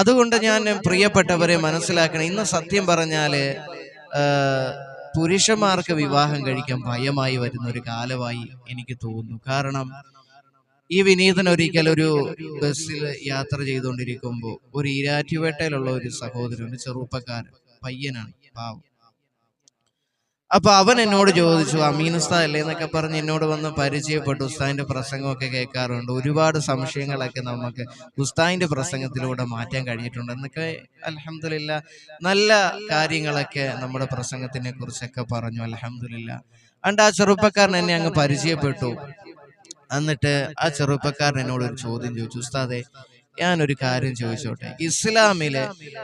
അതുകൊണ്ട് ഞാൻ പ്രിയപ്പെട്ടവരെ മനസ്സിലാക്കണം ഇന്ന് സത്യം പറഞ്ഞാൽ പുരുഷന്മാർക്ക് വിവാഹം കഴിക്കാൻ ഭയമായി വരുന്ന ഒരു കാലമായി എനിക്ക് തോന്നുന്നു. കാരണം ഈ വിനീതൻ ഒരിക്കൽ ഒരു ബസ്സിൽ യാത്ര ചെയ്തുകൊണ്ടിരിക്കുമ്പോൾ ഒരു ഈരാറ്റുപേട്ടയിലുള്ള ഒരു സഹോദരൻ ഒരു ചെറുപ്പക്കാരൻ പയ്യനാണ് പാവം. അപ്പൊ അവൻ എന്നോട് ചോദിച്ചു അമീൻ ഉസ്താദ് അല്ലേ? എന്നൊക്കെ പറഞ്ഞ് എന്നോട് വന്ന് പരിചയപ്പെട്ടു. ഉസ്താദിന്റെ പ്രസംഗമൊക്കെ കേൾക്കാറുണ്ട്. ഒരുപാട് സംശയങ്ങളൊക്കെ നമുക്ക് ഉസ്താദിന്റെ പ്രസംഗത്തിലൂടെ മാറ്റാൻ കഴിഞ്ഞിട്ടുണ്ട്. എന്നൊക്കെ അലഹമില്ല നല്ല കാര്യങ്ങളൊക്കെ നമ്മുടെ പ്രസംഗത്തിനെ കുറിച്ചൊക്കെ പറഞ്ഞു. അലഹമില്ല അണ്ട് ആ ചെറുപ്പക്കാരൻ എന്നെ അങ്ങ് പരിചയപ്പെട്ടു. എന്നിട്ട് ആ ചെറുപ്പക്കാരൻ എന്നോട് ഒരു ചോദ്യം ചോദിച്ചു. ഉസ്താദെ ഞാനൊരു കാര്യം ചോദിച്ചോട്ടെ? ഇസ്ലാമിൽ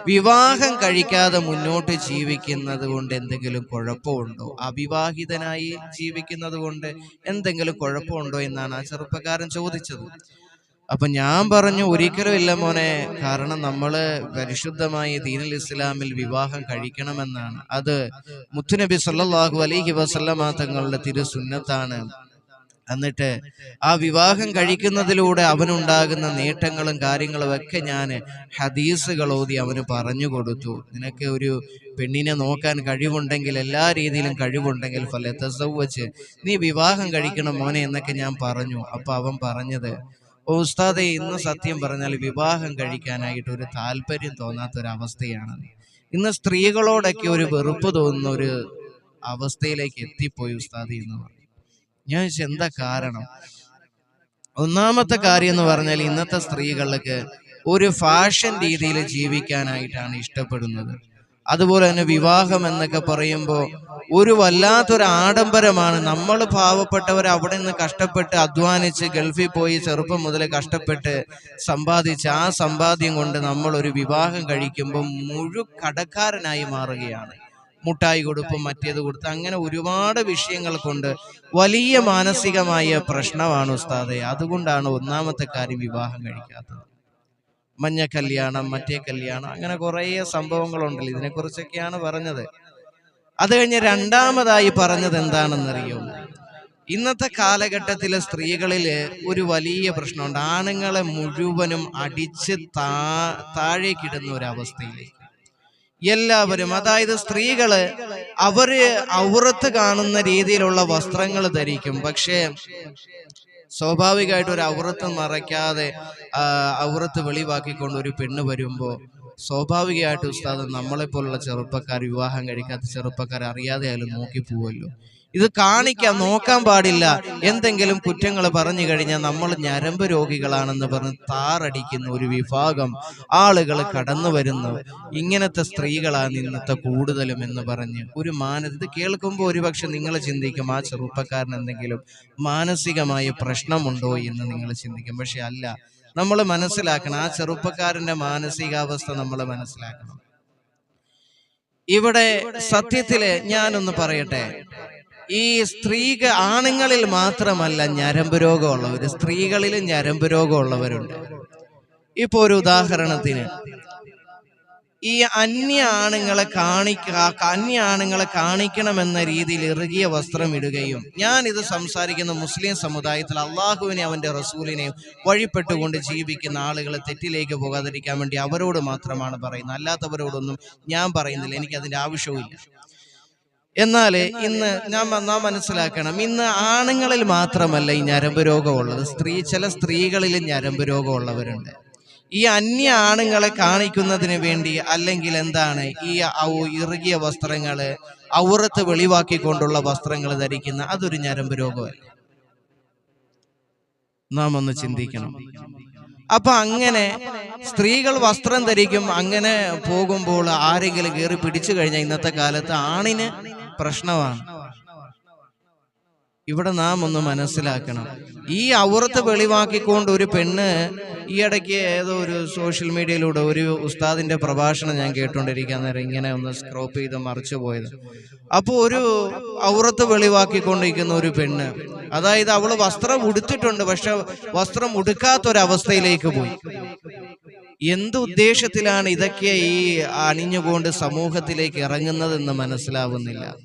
വിവാഹം കഴിക്കാതെ മുന്നോട്ട് ജീവിക്കുന്നത് കൊണ്ട് എന്തെങ്കിലും കുഴപ്പമുണ്ടോ? അവിവാഹിതനായി ജീവിക്കുന്നത് കൊണ്ട് എന്തെങ്കിലും കുഴപ്പമുണ്ടോ എന്നാണ് ആ ചെറുപ്പക്കാരൻ ചോദിച്ചത്. അപ്പൊ ഞാൻ പറഞ്ഞു ഒരിക്കലും ഇല്ല മോനെ കാരണം നമ്മൾ പരിശുദ്ധമായി ദീനുൽ ഇസ്ലാമിൽ വിവാഹം കഴിക്കണമെന്നാണ്. അത് മുത്തുനബി സല്ലാഹു അലൈഹി വസല്ലമ തങ്ങളുടെ തിരുസുന്നത്താണ്. എന്നിട്ട് ആ വിവാഹം കഴിക്കുന്നതിലൂടെ അവനുണ്ടാകുന്ന നേട്ടങ്ങളും കാര്യങ്ങളും ഒക്കെ ഞാൻ ഹദീസുകൾ ഓതി അവന് പറഞ്ഞു കൊടുത്തു. നിനക്ക് ഒരു പെണ്ണിനെ നോക്കാൻ കഴിവുണ്ടെങ്കിൽ എല്ലാ രീതിയിലും കഴിവുണ്ടെങ്കിൽ ഫലത്തസവച്ച് നീ വിവാഹം കഴിക്കണം മോനെ എന്നൊക്കെ ഞാൻ പറഞ്ഞു. അപ്പൊ അവൻ പറഞ്ഞത് "ഓ ഉസ്താദെ ഇന്ന് സത്യം പറഞ്ഞാൽ വിവാഹം കഴിക്കാനായിട്ട് ഒരു താല്പര്യം തോന്നാത്ത ഒരു അവസ്ഥയാണ് ഇന്ന് സ്ത്രീകളോടൊക്കെ ഒരു വെറുപ്പ് തോന്നുന്ന ഒരു അവസ്ഥയിലേക്ക് എത്തിപ്പോയി ഉസ്താദി എന്ന് പറഞ്ഞു. ഞാൻ ചോദിച്ചു എന്താ കാരണം? ഒന്നാമത്തെ കാര്യം എന്ന് പറഞ്ഞാൽ ഇന്നത്തെ സ്ത്രീകൾക്ക് ഒരു ഫാഷൻ രീതിയിൽ ജീവിക്കാനായിട്ടാണ് ഇഷ്ടപ്പെടുന്നത്. അതുപോലെ തന്നെ വിവാഹം എന്നൊക്കെ പറയുമ്പോൾ ഒരു വല്ലാത്തൊരു ആഡംബരമാണ് നമ്മൾ പാവപ്പെട്ടവർ അവിടെ നിന്ന് കഷ്ടപ്പെട്ട് അധ്വാനിച്ച് ഗൾഫിൽ പോയി ചെറുപ്പം മുതൽ കഷ്ടപ്പെട്ട് സമ്പാദിച്ച് ആ സമ്പാദ്യം കൊണ്ട് നമ്മൾ ഒരു വിവാഹം കഴിക്കുമ്പോൾ മുഴു കടക്കാരനായി മാറുകയാണ്. മുട്ടായി കൊടുപ്പും മറ്റേത് കൊടുത്ത് അങ്ങനെ ഒരുപാട് വിഷയങ്ങൾ കൊണ്ട് വലിയ മാനസികമായ പ്രശ്നമാണ് ഉസ്താദെ. അതുകൊണ്ടാണ് ഒന്നാമത്തെ കാര്യം വിവാഹം കഴിക്കാത്തത്. മഞ്ഞ കല്യാണം മറ്റേ കല്യാണം അങ്ങനെ കുറേ സംഭവങ്ങളുണ്ടല്ലോ ഇതിനെക്കുറിച്ചൊക്കെയാണ് പറഞ്ഞത്. അത് കഴിഞ്ഞ് രണ്ടാമതായി പറഞ്ഞത് എന്താണെന്നറിയോ? ഇന്നത്തെ കാലഘട്ടത്തിലെ സ്ത്രീകളിൽ ഒരു വലിയ പ്രശ്നമുണ്ട്. ആണുങ്ങളെ മുഴുവനും അടിച്ച് താ താഴേക്കിടുന്ന ഒരു അവസ്ഥയിലേക്ക് എല്ലാവരും അതായത് സ്ത്രീകൾ അവർ ഔറത്ത് കാണുന്ന രീതിയിലുള്ള വസ്ത്രങ്ങൾ ധരിക്കും. പക്ഷേ സ്വാഭാവികമായിട്ട് ഒരു ഔറത്ത് മറയ്ക്കാതെ ഔറത്ത് വെളിവാക്കിക്കൊണ്ട് ഒരു പെണ്ണ് വരുമ്പോ സ്വാഭാവികമായിട്ട് ഉസ്താദ് നമ്മളെ പോലുള്ള ചെറുപ്പക്കാർ വിവാഹം കഴിക്കാത്ത ചെറുപ്പക്കാർ അറിയാതെ ആയാലും നോക്കി പോവല്ലോ ഇത് കാണിക്കാൻ നോക്കാൻ പാടില്ല. എന്തെങ്കിലും കുറ്റങ്ങൾ പറഞ്ഞു കഴിഞ്ഞാൽ നമ്മൾ ഞരമ്പ് രോഗികളാണെന്ന് പറഞ്ഞ് താറടിക്കുന്ന ഒരു വിഭാഗം ആളുകൾ കടന്നു വരുന്നു. ഇങ്ങനത്തെ സ്ത്രീകളാണ് ഇന്നത്തെ കൂടുതലും എന്ന് പറഞ്ഞ് ഒരു മാന ഇത് കേൾക്കുമ്പോൾ ഒരുപക്ഷെ നിങ്ങൾ ചിന്തിക്കും ആ ചെറുപ്പക്കാരൻ എന്തെങ്കിലും മാനസികമായ പ്രശ്നമുണ്ടോ എന്ന് നിങ്ങൾ ചിന്തിക്കും. പക്ഷെ അല്ല നമ്മൾ മനസ്സിലാക്കണം ആ ചെറുപ്പക്കാരന്റെ മാനസികാവസ്ഥ നമ്മൾ മനസ്സിലാക്കണം. ഇവിടെ സത്യത്തിൽ ഞാനൊന്ന് പറയട്ടെ? ഈ സ്ത്രീക ആണുങ്ങളിൽ മാത്രമല്ല ഞരമ്പ് രോഗമുള്ളവർ. സ്ത്രീകളിലും ഞരമ്പ് രോഗമുള്ളവരുണ്ട്. ഇപ്പൊ ഒരു ഉദാഹരണത്തിന് ഈ അന്യ ആണുങ്ങളെ കാണിക്ക അന്യ ആണുങ്ങളെ കാണിക്കണമെന്ന രീതിയിൽ ഇറുകിയ വസ്ത്രം ഇടുകയും ഞാൻ ഇത് സംസാരിക്കുന്ന മുസ്ലിം സമുദായത്തിൽ അള്ളാഹുവിനെ അവന്റെ റസൂലിനെയും വഴിപ്പെട്ടുകൊണ്ട് ജീവിക്കുന്ന ആളുകളെ തെറ്റിലേക്ക് പോകാതിരിക്കാൻ വേണ്ടി അവരോട് മാത്രമാണ് പറയുന്നത്. അല്ലാത്തവരോടൊന്നും ഞാൻ പറയുന്നില്ല. എനിക്ക് അതിന്റെ ആവശ്യവുമില്ല. എന്നാൽ ഇന്ന് ഞാൻ നാം മനസ്സിലാക്കണം. ഇന്ന് ആണുങ്ങളിൽ മാത്രമല്ല ഈ ഞരമ്പ് രോഗമുള്ളത്. സ്ത്രീ ചില സ്ത്രീകളിൽ ഞരമ്പ് രോഗമുള്ളവരുണ്ട്. ഈ അന്യ ആണുങ്ങളെ കാണിക്കുന്നതിന് വേണ്ടി അല്ലെങ്കിൽ എന്താണ് ഈ ഔ- ഇറുകിയ വസ്ത്രങ്ങൾ ഔറത്ത് വെളിവാക്കിക്കൊണ്ടുള്ള വസ്ത്രങ്ങൾ ധരിക്കുന്ന അതൊരു ഞരമ്പ് രോഗമല്ല. നാം ഒന്ന് ചിന്തിക്കണം. അപ്പൊ അങ്ങനെ സ്ത്രീകൾ വസ്ത്രം ധരിക്കും അങ്ങനെ പോകുമ്പോൾ ആരെങ്കിലും കയറി പിടിച്ചു കഴിഞ്ഞാൽ ഇന്നത്തെ കാലത്ത് ആണിന് പ്രശ്നമാണ്. ഇവിടെ നാം ഒന്ന് മനസ്സിലാക്കണം. ഈ ഔറത്ത് വെളിവാക്കിക്കൊണ്ട് ഒരു പെണ്ണ് ഈ ഇടയ്ക്ക് ഏതോ ഒരു സോഷ്യൽ മീഡിയയിലൂടെ ഒരു ഉസ്താദിന്റെ പ്രഭാഷണം ഞാൻ കേട്ടുകൊണ്ടിരിക്കാൻ നേരം ഇങ്ങനെ ഒന്ന് സ്ക്രോപ്പ് ചെയ്ത് മറിച്ചു പോയത്. അപ്പോൾ ഒരു ഔറത്ത് വെളിവാക്കിക്കൊണ്ടിരിക്കുന്ന ഒരു പെണ്ണ് അതായത് അവൾ വസ്ത്രം ഉടുത്തിട്ടുണ്ട് പക്ഷെ വസ്ത്രം ഉടുക്കാത്തൊരവസ്ഥയിലേക്ക് പോയി. എന്ത് ഉദ്ദേശത്തിലാണ് ഇതൊക്കെ ഈ അണിഞ്ഞുകൊണ്ട് സമൂഹത്തിലേക്ക് ഇറങ്ങുന്നതെന്ന് മനസ്സിലാവുന്നില്ല.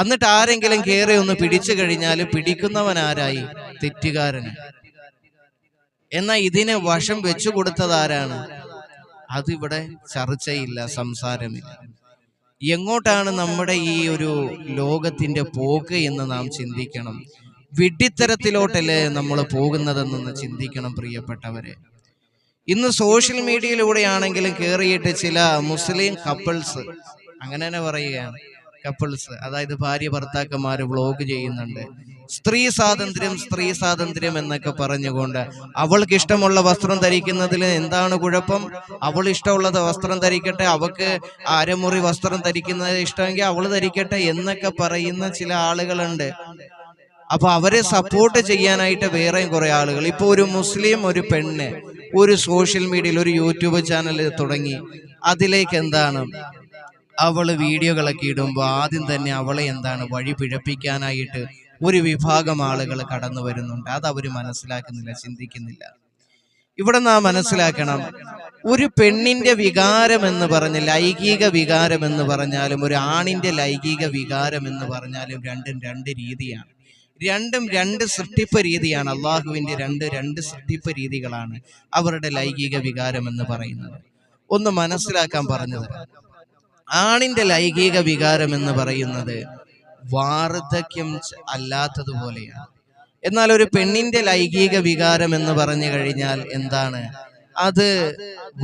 എന്നിട്ട് ആരെങ്കിലും കയറി ഒന്ന് പിടിച്ചു കഴിഞ്ഞാൽ പിടിക്കുന്നവൻ ആരായി തെറ്റുകാരന് എന്നാ ഇതിനെ വശം വെച്ചു കൊടുത്തത് ആരാണ്? അതിവിടെ ചർച്ചയില്ല സംസാരമില്ല. എങ്ങോട്ടാണ് നമ്മുടെ ഈ ഒരു ലോകത്തിന്റെ പോക്ക് എന്ന് നാം ചിന്തിക്കണം. വിഡ്ഢിത്തരത്തിലോട്ടല്ലേ നമ്മൾ പോകുന്നതെന്നൊന്ന് ചിന്തിക്കണം. പ്രിയപ്പെട്ടവരെ. ഇന്ന് സോഷ്യൽ മീഡിയയിലൂടെയാണെങ്കിലും കയറിയിട്ട് ചില മുസ്ലിം കപ്പിൾസ് അങ്ങനെ തന്നെ പറയുകയാണ്. കപ്പിൾസ് അതായത് ഭാര്യ ഭർത്താക്കന്മാർ വ്ളോഗ് ചെയ്യുന്നുണ്ട്. സ്ത്രീ സ്വാതന്ത്ര്യം സ്ത്രീ സ്വാതന്ത്ര്യം എന്നൊക്കെ പറഞ്ഞുകൊണ്ട് അവൾക്ക് ഇഷ്ടമുള്ള വസ്ത്രം ധരിക്കുന്നതിൽ എന്താണ് കുഴപ്പം? അവൾ ഇഷ്ടമുള്ളത് വസ്ത്രം ധരിക്കട്ടെ അവൾക്ക് അരമുറി വസ്ത്രം ധരിക്കുന്നത് ഇഷ്ടമെങ്കിൽ അവൾ ധരിക്കട്ടെ എന്നൊക്കെ പറയുന്ന ചില ആളുകളുണ്ട്. അപ്പൊ അവരെ സപ്പോർട്ട് ചെയ്യാനായിട്ട് വേറെയും കുറെ ആളുകൾ. ഇപ്പൊ ഒരു മുസ്ലിം ഒരു പെണ്ണ് ഒരു സോഷ്യൽ മീഡിയയിൽ ഒരു യൂട്യൂബ് ചാനൽ തുടങ്ങി. അതിലേക്ക് എന്താണ്? അവൾ വീഡിയോകളൊക്കെ ഇടുമ്പോൾ ആദ്യം തന്നെ അവളെ എന്താണ്? വഴി പിഴപ്പിക്കാനായിട്ട് ഒരു വിഭാഗം ആളുകൾ കടന്നു വരുന്നുണ്ട്. അത് അവർ മനസ്സിലാക്കുന്നില്ല ചിന്തിക്കുന്നില്ല. ഇവിടെ നാം മനസ്സിലാക്കണം ഒരു പെണ്ണിന്റെ വികാരം എന്ന് പറഞ്ഞ് ലൈംഗിക വികാരം എന്ന് പറഞ്ഞാലും ഒരു ആണിന്റെ ലൈംഗിക വികാരം എന്ന് പറഞ്ഞാലും രണ്ടും രണ്ട് രീതിയാണ്. രണ്ടും രണ്ട് സൃഷ്ടിപ്പ് രീതിയാണ്. അള്ളാഹുവിന്റെ രണ്ട് രണ്ട് സൃഷ്ടിപ്പ് രീതികളാണ് അവരുടെ ലൈംഗിക വികാരം എന്ന് പറയുന്നത്. ഒന്ന് മനസ്സിലാക്കാൻ പറഞ്ഞത് ആണിന്റെ ലൈംഗിക വികാരം എന്ന് പറയുന്നത് വാർദ്ധക്യം അല്ലാത്തതുപോലെയാണ് എന്നാൽ ഒരു പെണ്ണിന്റെ ലൈംഗിക വികാരം എന്ന് പറഞ്ഞു കഴിഞ്ഞാൽ എന്താണ്? അത്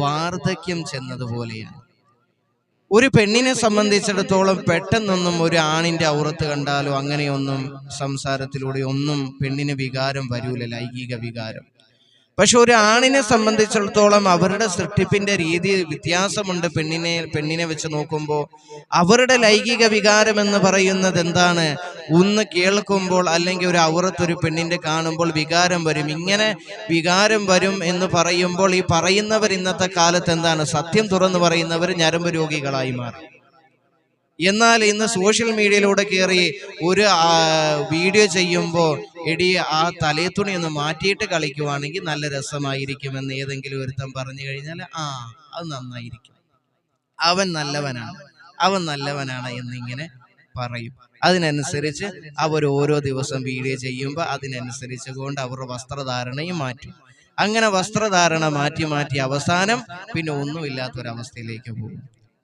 വാർദ്ധക്യം ചെന്നതുപോലെയാണ് ഒരു പെണ്ണിനെ സംബന്ധിച്ചിടത്തോളം പെട്ടെന്നൊന്നും ഒരു ആണിന്റെ ഔറത്ത് കണ്ടാലോ അങ്ങനെയൊന്നും സംസാരത്തിലൂടെ ഒന്നും പെണ്ണിന് വികാരം വരൂല ലൈംഗിക വികാരം. പക്ഷെ ഒരു ആണിനെ സംബന്ധിച്ചിടത്തോളം അവരുടെ സൃഷ്ടിപ്പിന്റെ രീതി വ്യത്യാസമുണ്ട് പെണ്ണിനെ പെണ്ണിനെ വെച്ച് നോക്കുമ്പോൾ അവരുടെ ലൈംഗിക വികാരം എന്ന് പറയുന്നത് എന്താണ്? ഒന്ന് കേൾക്കുമ്പോൾ അല്ലെങ്കിൽ ഒരു അവറത്തൊരു പെണ്ണിന്റെ കാണുമ്പോൾ വികാരം വരും. ഇങ്ങനെ വികാരം വരും എന്ന് പറയുമ്പോൾ ഈ പറയുന്നവർ ഇന്നത്തെ കാലത്ത് എന്താണ്? സത്യം തുറന്നു പറയുന്നവർ ഞരമ്പ് രോഗികളായി മാറി. എന്നാൽ ഇന്ന് സോഷ്യൽ മീഡിയയിലൂടെ കയറി ഒരു വീഡിയോ ചെയ്യുമ്പോൾ എടി ആ തലയത്തുണി ഒന്ന് മാറ്റിയിട്ട് കളിക്കുവാണെങ്കിൽ നല്ല രസമായിരിക്കുമെന്ന് ഏതെങ്കിലും ഒരുത്തൻ പറഞ്ഞു കഴിഞ്ഞാൽ ആ അത് നന്നായിരിക്കും. അവൻ നല്ലവനാണ്. അവൻ നല്ലവനാണ് എന്നിങ്ങനെ പറയും. അതിനനുസരിച്ച് അവർ ഓരോ ദിവസം വീഡിയോ ചെയ്യുമ്പോൾ അതിനനുസരിച്ച് കൊണ്ട് അവരുടെ വസ്ത്രധാരണയും മാറ്റും. അങ്ങനെ വസ്ത്രധാരണ മാറ്റി മാറ്റി അവസാനം പിന്നെ ഒന്നുമില്ലാത്തൊരവസ്ഥയിലേക്ക് പോകും.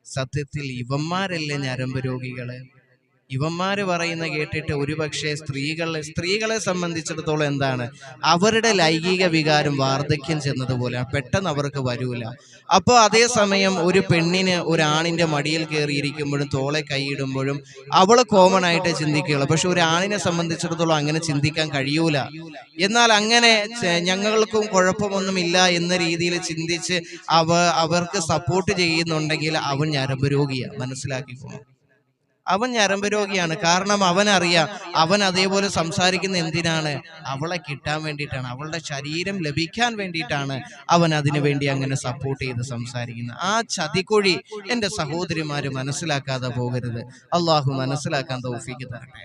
സത്യത്തിൽ ഇവന്മാരല്ലേ ഞരമ്പ് രോഗികൾ? ഇവന്മാര് പറയുന്ന കേട്ടിട്ട് ഒരുപക്ഷെ സ്ത്രീകളെ സ്ത്രീകളെ സംബന്ധിച്ചിടത്തോളം എന്താണ്? അവരുടെ ലൈംഗിക വികാരം വാർദ്ധക്യം ചെന്നതുപോലെ പെട്ടെന്ന് അവർക്ക് വരൂല. അപ്പോൾ അതേസമയം ഒരു പെണ്ണിന് ഒരാണിന്റെ മടിയിൽ കയറിയിരിക്കുമ്പോഴും തോളെ കൈയിടുമ്പോഴും അവൾ കോമൺ ആയിട്ട് ചിന്തിക്കുകയുള്ളൂ. പക്ഷെ ഒരു ആണിനെ സംബന്ധിച്ചിടത്തോളം അങ്ങനെ ചിന്തിക്കാൻ കഴിയൂല. എന്നാൽ അങ്ങനെ ഞങ്ങൾക്കും കുഴപ്പമൊന്നുമില്ല എന്ന രീതിയിൽ ചിന്തിച്ച് അവ അവർക്ക് സപ്പോർട്ട് ചെയ്യുന്നുണ്ടെങ്കിൽ അവൻ ഞരമ്പ് രോഗിയാണ് മനസ്സിലാക്കിക്കോണം അവൻ ഞരമ്പ് രോഗിയാണ്. കാരണം അവൻ അറിയാം അവൻ അതേപോലെ സംസാരിക്കുന്ന എന്തിനാണ്? അവളെ കിട്ടാൻ വേണ്ടിയിട്ടാണ്. അവളുടെ ശരീരം ലഭിക്കാൻ വേണ്ടിയിട്ടാണ് അവൻ അതിനു വേണ്ടി അങ്ങനെ സപ്പോർട്ട് ചെയ്ത് സംസാരിക്കുന്നത്. ആ ചതിക്കുഴി എന്റെ സഹോദരിമാര് മനസ്സിലാക്കാതെ പോകരുത്. അള്ളാഹു മനസ്സിലാക്കാൻ തോഫിക്ക് തരട്ടെ.